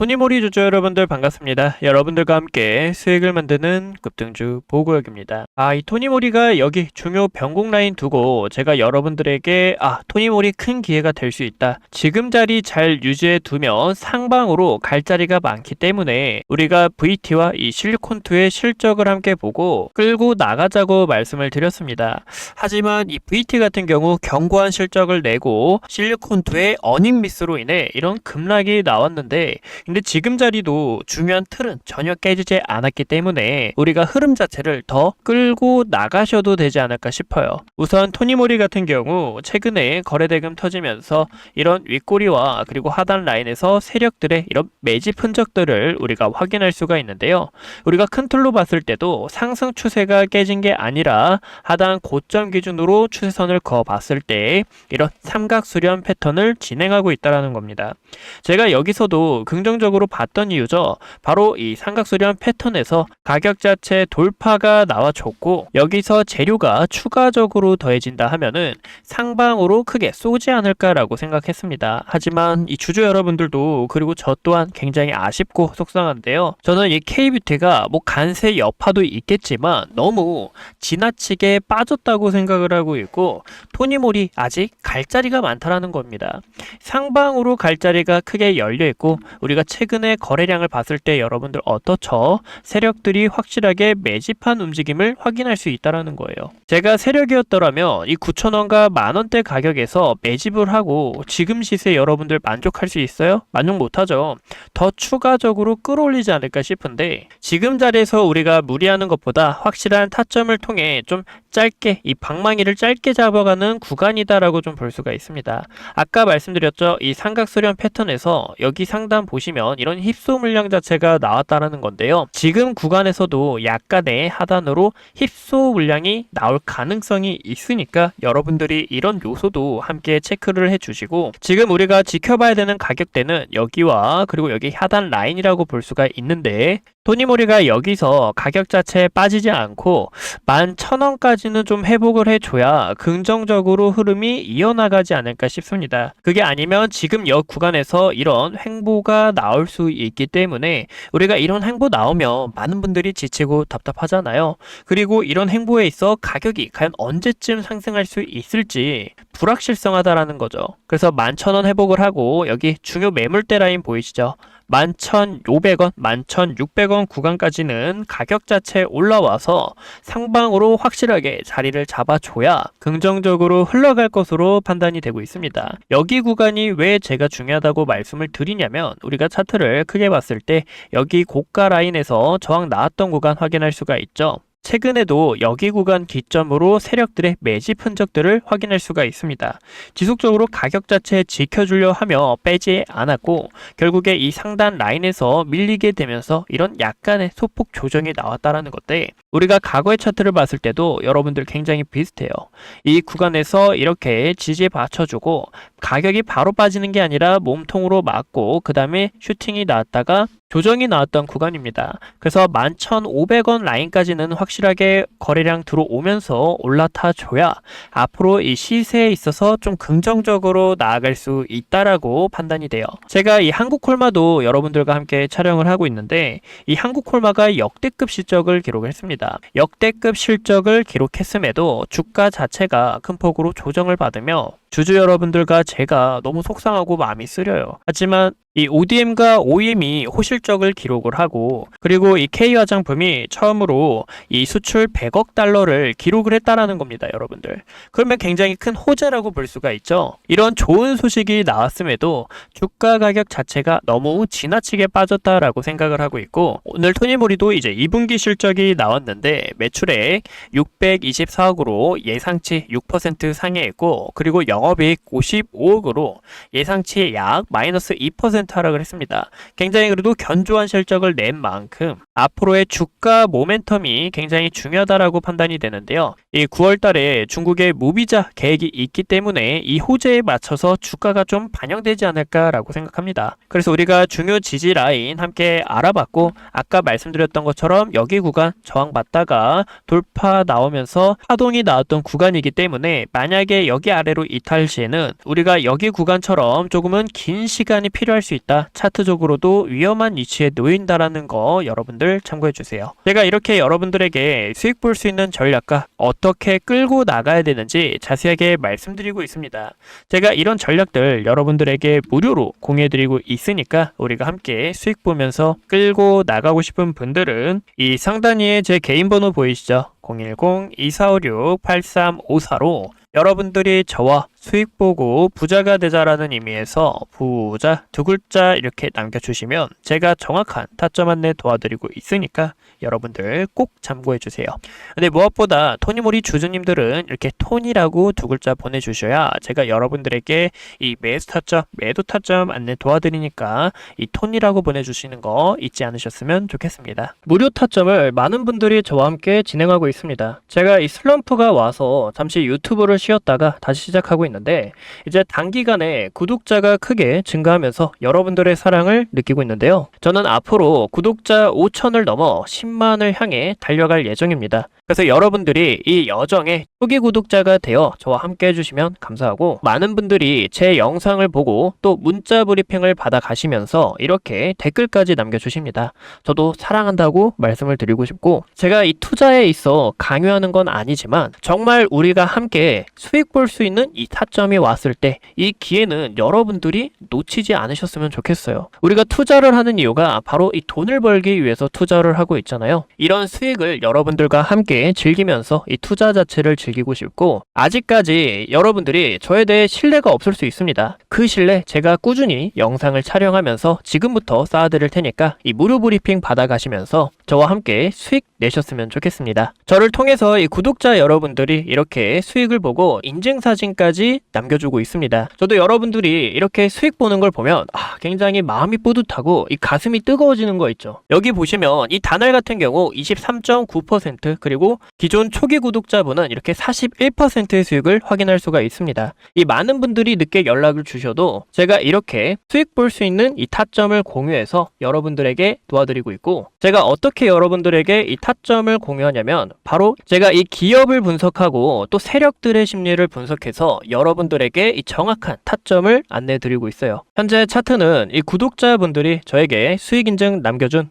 토니모리 주주 여러분들 반갑습니다. 여러분들과 함께 수익을 만드는 급등주 보고역입니다. 아, 이 토니모리가 여기 중요 변곡 라인 두고 제가 여러분들에게 아, 토니모리 큰 기회가 될 수 있다. 지금 자리 잘 유지해 두면 상방으로 갈 자리가 많기 때문에 우리가 VT와 이 실리콘2의 실적을 함께 보고 끌고 나가자고 말씀을 드렸습니다. 하지만 이 VT 같은 경우 견고한 실적을 내고 실리콘2의 어닝 미스로 인해 이런 급락이 나왔는데 근데 지금 자리도 중요한 틀은 전혀 깨지지 않았기 때문에 우리가 흐름 자체를 더 끌고 나가셔도 되지 않을까 싶어요. 우선 토니모리 같은 경우 최근에 거래대금 터지면서 이런 윗꼬리와 그리고 하단 라인에서 세력들의 이런 매집 흔적들을 우리가 확인할 수가 있는데요. 우리가 큰 틀로 봤을 때도 상승 추세가 깨진 게 아니라 하단 고점 기준으로 추세선을 그어 봤을 때 이런 삼각 수렴 패턴을 진행하고 있다라는 겁니다. 제가 여기서도 긍정 적으로 봤던 이유죠. 바로 이 삼각수렴 패턴에서 가격 자체 돌파가 나와줬고 여기서 재료가 추가적으로 더해진다 하면은 상방으로 크게 쏘지 않을까라고 생각했습니다. 하지만 이 주주 여러분들도 그리고 저 또한 굉장히 아쉽고 속상한데요. 저는 이 K뷰티가 뭐 간세 여파도 있겠지만 너무 지나치게 빠졌다고 생각을 하고 있고 토니몰이 아직 갈 자리가 많다라는 겁니다. 상방으로 갈 자리가 크게 열려 있고 우리가 최근에 거래량을 봤을 때 여러분들 어떻죠? 세력들이 확실하게 매집한 움직임을 확인할 수 있다라는 거예요. 제가 세력이었더라면 이 9,000원과 만원대 가격에서 매집을 하고 지금 시세 여러분들 만족할 수 있어요? 만족 못하죠. 더 추가적으로 끌어올리지 않을까 싶은데 지금 자리에서 우리가 무리하는 것보다 확실한 타점을 통해 좀 짧게 이 방망이를 짧게 잡아가는 구간이다라고 좀 볼 수가 있습니다. 아까 말씀드렸죠. 이 삼각수렴 패턴에서 여기 상단 보시면 이런 힙소 물량 자체가 나왔다라는 건데요. 지금 구간에서도 약간의 하단으로 힙소 물량이 나올 가능성이 있으니까 여러분들이 이런 요소도 함께 체크를 해주시고 지금 우리가 지켜봐야 되는 가격대는 여기와 그리고 여기 하단 라인이라고 볼 수가 있는데 토니모리가 여기서 가격 자체에 빠지지 않고 11,000원까지는 좀 회복을 해줘야 긍정적으로 흐름이 이어나가지 않을까 싶습니다. 그게 아니면 지금 역 구간에서 이런 횡보가 나올 수 있기 때문에 우리가 이런 횡보 나오면 많은 분들이 지치고 답답하잖아요. 그리고 이런 행보에 있어 가격이 과연 언제쯤 상승할 수 있을지 불확실성하다라는 거죠. 그래서 11,000원 회복을 하고 여기 중요 매물대 라인 보이시죠? 11,500원, 11,600원 구간까지는 가격 자체 올라와서 상방으로 확실하게 자리를 잡아줘야 긍정적으로 흘러갈 것으로 판단이 되고 있습니다. 여기 구간이 왜 제가 중요하다고 말씀을 드리냐면 우리가 차트를 크게 봤을 때 여기 고가 라인에서 저항 나왔던 구간 확인할 수가 있죠. 최근에도 여기 구간 기점으로 세력들의 매집 흔적들을 확인할 수가 있습니다. 지속적으로 가격 자체 지켜주려 하며 빼지 않았고 결국에 이 상단 라인에서 밀리게 되면서 이런 약간의 소폭 조정이 나왔다라는 건데 우리가 과거의 차트를 봤을 때도 여러분들 굉장히 비슷해요. 이 구간에서 이렇게 지지에 받쳐주고 가격이 바로 빠지는 게 아니라 몸통으로 맞고 그 다음에 슈팅이 나왔다가 조정이 나왔던 구간입니다. 그래서 11,500원 라인까지는 확실하게 거래량 들어오면서 올라타 줘야 앞으로 이 시세에 있어서 좀 긍정적으로 나아갈 수 있다라고 판단이 돼요. 제가 이 한국콜마도 여러분들과 함께 촬영을 하고 있는데 이 한국콜마가 역대급 실적을 기록했습니다. 역대급 실적을 기록했음에도 주가 자체가 큰 폭으로 조정을 받으며 주주 여러분들과 제가 너무 속상하고 마음이 쓰려요. 하지만 이 ODM과 OEM이 호실적을 기록을 하고 그리고 이 K 화장품이 처음으로 이 수출 100억 달러를 기록을 했다라는 겁니다, 여러분들. 그러면 굉장히 큰 호재라고 볼 수가 있죠. 이런 좋은 소식이 나왔음에도 주가 가격 자체가 너무 지나치게 빠졌다라고 생각을 하고 있고 오늘 토니모리도 이제 2분기 실적이 나왔는데 매출액 624억으로 예상치 6% 상회했고 그리고 영업이익 55억으로 예상치 약 마이너스 2% 하락을 했습니다. 굉장히 그래도 견조한 실적을 낸 만큼 앞으로의 주가 모멘텀이 굉장히 중요하다라고 판단이 되는데요. 이 9월 달에 중국의 무비자 계획이 있기 때문에 이 호재에 맞춰서 주가가 좀 반영되지 않을까라고 생각합니다. 그래서 우리가 중요 지지 라인 함께 알아봤고 아까 말씀드렸던 것처럼 여기 구간 저항 받다가 돌파 나오면서 파동이 나왔던 구간이기 때문에 만약에 여기 아래로 이탈 시에는 우리가 여기 구간처럼 조금은 긴 시간이 필요할 수 있다. 차트적으로도 위험한 위치에 놓인다라는 거 여러분들 참고해 주세요. 제가 이렇게 여러분들에게 수익 볼 수 있는 전략과 어떻게 끌고 나가야 되는지 자세하게 말씀드리고 있습니다. 제가 이런 전략들 여러분들에게 무료로 공유해 드리고 있으니까 우리가 함께 수익 보면서 끌고 나가고 싶은 분들은 이 상단위에 제 개인 번호 보이시죠? 010-2456-8354로 여러분들이 저와 수익 보고 부자가 되자라는 의미에서 부자 두 글자 이렇게 남겨주시면 제가 정확한 타점 안내 도와드리고 있으니까 여러분들 꼭 참고해 주세요. 근데 무엇보다 토니모리 주주님들은 이렇게 톤이라고 두 글자 보내주셔야 제가 여러분들에게 이 매수 타점, 매도 타점 안내 도와드리니까 이 톤이라고 보내주시는 거 잊지 않으셨으면 좋겠습니다. 무료 타점을 많은 분들이 저와 함께 진행하고 있습니다. 제가 이 슬럼프가 와서 잠시 유튜브를 쉬었다가 다시 시작하고 있는데 이제 단기간에 구독자가 크게 증가하면서 여러분들의 사랑을 느끼고 있는데요. 저는 앞으로 구독자 5천을 넘어 10만을 향해 달려갈 예정입니다. 그래서 여러분들이 이 여정에 초기 구독자가 되어 저와 함께 해주시면 감사하고 많은 분들이 제 영상을 보고 또 문자 브리핑을 받아 가시면서 이렇게 댓글까지 남겨주십니다. 저도 사랑한다고 말씀을 드리고 싶고 제가 이 투자에 있어 강요하는 건 아니지만 정말 우리가 함께 수익 볼 수 있는 이 타점이 왔을 때 이 기회는 여러분들이 놓치지 않으셨으면 좋겠어요. 우리가 투자를 하는 이유가 바로 이 돈을 벌기 위해서 투자를 하고 있잖아요. 이런 수익을 여러분들과 함께 즐기면서 이 투자 자체를 즐기고 싶고 아직까지 여러분들이 저에 대해 신뢰가 없을 수 있습니다. 그 신뢰 제가 꾸준히 영상을 촬영하면서 지금부터 쌓아드릴 테니까 이 무료 브리핑 받아가시면서 저와 함께 수익 내셨으면 좋겠습니다. 저를 통해서 이 구독자 여러분들이 이렇게 수익을 보고 인증사진까지 남겨주고 있습니다. 저도 여러분들이 이렇게 수익 보는 걸 보면 아, 굉장히 마음이 뿌듯하고 이 가슴이 뜨거워지는 거 있죠. 여기 보시면 이 단알 같은 경우 23.9% 그리고 기존 초기 구독자분은 이렇게 41%의 수익을 확인할 수가 있습니다. 이 많은 분들이 늦게 연락을 주셔도 제가 이렇게 수익 볼 수 있는 이 타점을 공유해서 여러분들에게 도와드리고 있고 제가 어떻게 여러분들에게 이 타점을 공유하냐면 바로 제가 이 기업을 분석하고 또 세력들의 심리를 분석해서 여러분들에게 이 정확한 타점을 안내 드리고 있어요. 현재 차트는 이 구독자분들이 저에게 수익 인증 남겨준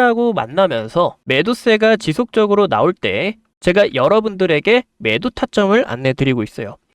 하고 만나면서 매도세가 지속적으로 나올 때 제가 여러분들에게 매도 타점을 안내 드리고 있어요.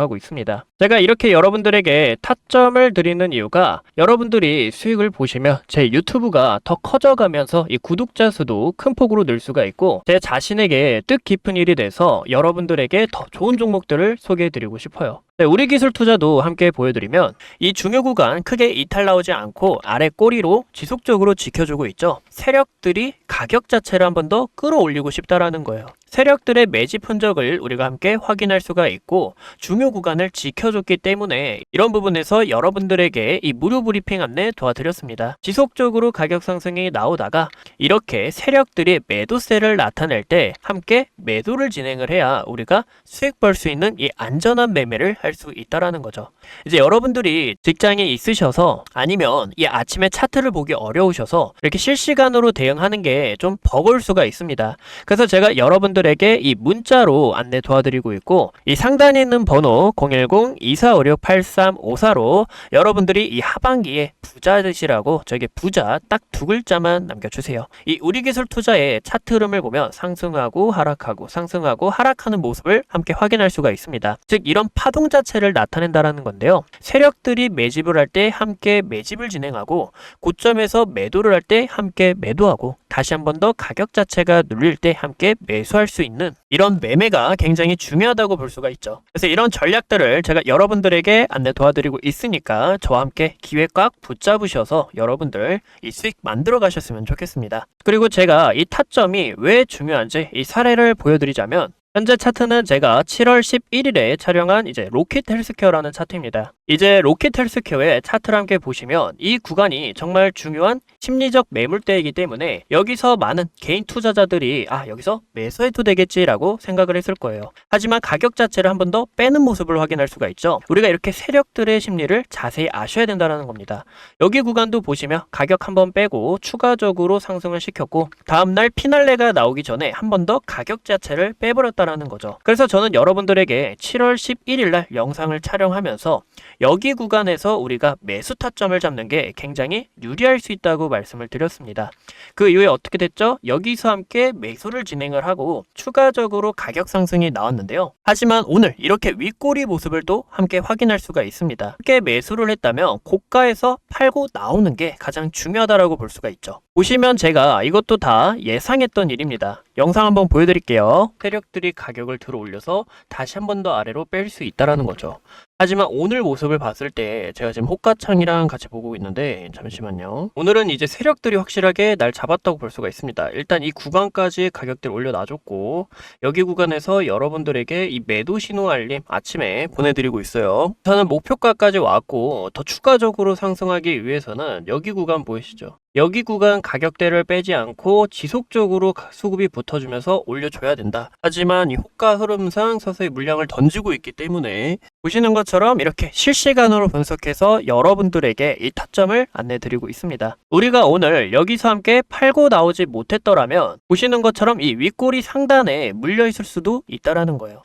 하고 있습니다. 제가 이렇게 여러분들에게 타점을 드리는 이유가 여러분들이 수익을 보시면 제 유튜브가 더 커져가면서 이 구독자 수도 큰 폭으로 늘 수가 있고 제 자신에게 뜻깊은 일이 돼서 여러분들에게 더 좋은 종목들을 소개해 드리고 싶어요. 네, 우리 기술 투자도 함께 보여드리면 이 중요 구간 크게 이탈 나오지 않고 아래 꼬리로 지속적으로 지켜주고 있죠. 세력들이 가격 자체를 한 번 더 끌어올리고 싶다라는 거예요. 세력들의 매집 흔적을 우리가 함께 확인할 수가 있고 중요 구간을 지켜줬기 때문에 이런 부분에서 여러분들에게 이 무료 브리핑 안내 도와드렸습니다. 지속적으로 가격 상승이 나오다가 이렇게 세력들이 매도세를 나타낼 때 함께 매도를 진행을 해야 우리가 수익 벌 수 있는 이 안전한 매매를 할수 있다라는 거죠. 이제 여러분들이 직장에 있으셔서 아니면 이 아침에 차트를 보기 어려우셔서 이렇게 실시간으로 대응하는 게 좀 버거울 수가 있습니다. 그래서 제가 여러분들에게 이 문자로 안내 도와드리고 있고 이 상단에 있는 번호 010-2456-8354로 여러분들이 이 하반기에 부자 되시라고 저에게 부자 딱 두 글자만 남겨주세요. 이 우리 기술 투자의 차트 흐름을 보면 상승하고 하락하고 상승하고 하락하는 모습을 함께 확인할 수가 있습니다. 즉 이런 파동 자체를 나타낸다라는 건데요. 세력들이 매집을 할 때 함께 매집을 진행하고 고점에서 매도를 할 때 함께 매도하고 다시 한 번 더 가격 자체가 눌릴 때 함께 매수할 수 있는 이런 매매가 굉장히 중요하다고 볼 수가 있죠. 그래서 이런 전략들을 제가 여러분들에게 안내 도와드리고 있으니까 저와 함께 기회 꽉 붙잡으셔서 여러분들 이 수익 만들어 가셨으면 좋겠습니다. 그리고 제가 이 타점이 왜 중요한지 이 사례를 보여드리자면 현재 차트는 제가 7월 11일에 촬영한 이제 로켓 헬스케어라는 차트입니다. 이제 로켓 헬스케어의 차트를 함께 보시면 이 구간이 정말 중요한 심리적 매물대이기 때문에 여기서 많은 개인 투자자들이 아 여기서 매수해도 되겠지라고 생각을 했을 거예요. 하지만 가격 자체를 한 번 더 빼는 모습을 확인할 수가 있죠. 우리가 이렇게 세력들의 심리를 자세히 아셔야 된다는 겁니다. 여기 구간도 보시면 가격 한 번 빼고 추가적으로 상승을 시켰고 다음날 피날레가 나오기 전에 한 번 더 가격 자체를 빼버렸다 라는 거죠. 그래서 저는 여러분들에게 7월 11일 날 영상을 촬영하면서 여기 구간에서 우리가 매수 타점을 잡는 게 굉장히 유리할 수 있다고 말씀을 드렸습니다. 그 이후에 어떻게 됐죠? 여기서 함께 매수를 진행을 하고 추가적으로 가격 상승이 나왔는데요. 하지만 오늘 이렇게 윗꼬리 모습을 또 함께 확인할 수가 있습니다. 함께 매수를 했다면 고가에서 팔고 나오는 게 가장 중요하다라고 볼 수가 있죠. 보시면 제가 이것도 다 예상했던 일입니다. 영상 한번 보여드릴게요. 세력들이 가격을 들어 올려서 다시 한 번 더 아래로 뺄 수 있다라는 거죠. 하지만 오늘 모습을 봤을 때 제가 지금 호가창이랑 같이 보고 있는데 잠시만요. 오늘은 이제 세력들이 확실하게 날 잡았다고 볼 수가 있습니다. 일단 이 구간까지 가격대를 올려놔줬고 여기 구간에서 여러분들에게 이 매도 신호 알림 아침에 보내드리고 있어요. 저는 목표가까지 왔고 더 추가적으로 상승하기 위해서는 여기 구간 보이시죠? 여기 구간 가격대를 빼지 않고 지속적으로 가- 수급이 붙어주면서 올려줘야 된다. 하지만 이 호가 흐름상 서서히 물량을 던지고 있기 때문에 보시는 것 처럼 이렇게 실시간으로 분석해서 여러분들에게 이 타점을 안내드리고 있습니다. 우리가 오늘 여기서 함께 팔고 나오지 못했더라면 보시는 것처럼 이 윗꼬리 상단에 물려 있을 수도 있다라는 거예요.